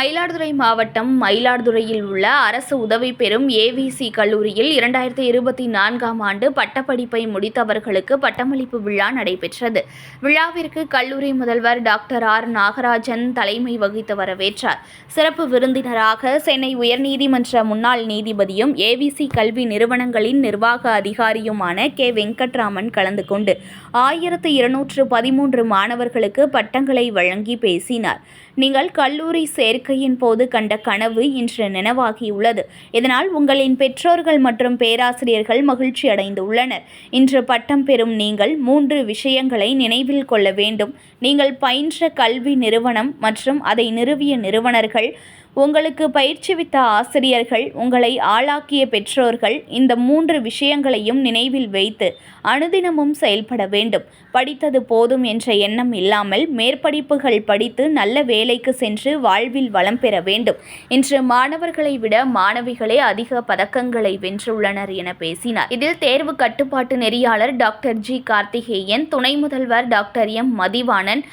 மயிலாடுதுறை மாவட்டம் மயிலாடுதுறையில் உள்ள அரசு உதவி பெறும் ஏவிசி கல்லூரியில் இரண்டாயிரத்தி இருபத்தி நான்காம் ஆண்டு பட்டப்படிப்பை முடித்தவர்களுக்கு பட்டமளிப்பு விழா நடைபெற்றது. விழாவிற்கு கல்லூரி முதல்வர் டாக்டர் ஆர். நாகராஜன் தலைமை வகித்து வரவேற்றார். சிறப்பு விருந்தினராக சென்னை உயர்நீதிமன்ற முன்னாள் நீதிபதியும் ஏவிசி கல்வி நிறுவனங்களின் நிர்வாக அதிகாரியுமான கே. வெங்கட்ராமன் கலந்து கொண்டு ஆயிரத்து இருநூற்று பதிமூன்று மாணவர்களுக்கு பட்டங்களை வழங்கி பேசினார். நீங்கள் கல்லூரி சேர்க்க வாழ்க்கையின் போது கண்ட கனவு இன்று நினைவாகியுள்ளது. இதனால் உங்களின் பெற்றோர்கள் மற்றும் பேராசிரியர்கள் மகிழ்ச்சி அடைந்துள்ளனர். இன்று பட்டம் பெறும் நீங்கள் மூன்று விஷயங்களை நினைவில் கொள்ள வேண்டும். நீங்கள் பயின்ற கல்வி நிறுவனம் மற்றும் அதை நிறுவிய நிறுவனர்கள் உங்களுக்கு பயிற்சிவித்த ஆசிரியர்கள் உங்களை ஆளாக்கிய பெற்றோர்கள் இந்த மூன்று விஷயங்களையும் நினைவில் வைத்து அனுதினமும் செயல்பட வேண்டும். படித்தது போதும் என்ற எண்ணம் இல்லாமல் மேற்படிப்புகள் படித்து நல்ல வேலைக்கு சென்று வாழ்வில் வளம் பெற வேண்டும். இன்று மாணவர்களை விட மாணவிகளே அதிக பதக்கங்களை வென்றுள்ளனர் என பேசினார். இதில் தேர்வு கட்டுப்பாட்டு நெறியாளர் டாக்டர் ஜி. கார்த்திகேயன் துணை முதல்வர் doctor M. Mathivanan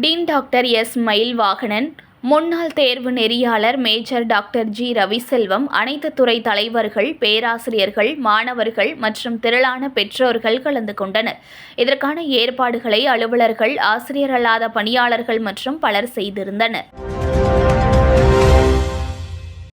dean doctor S. Mayilvahanan முன்னாள் தேர்வு நெறியாளர் மேஜர் டாக்டர் ஜி ரவிசெல்வம் அனைத்து துறை தலைவர்கள் பேராசிரியர்கள் மாணவர்கள் மற்றும் திரளான பெற்றோர்கள் கலந்து கொண்டனர். இதற்கான ஏற்பாடுகளை அலுவலர்கள் ஆசிரியர் அல்லாத பணியாளர்கள் மற்றும் பலர் செய்திருந்தனர்.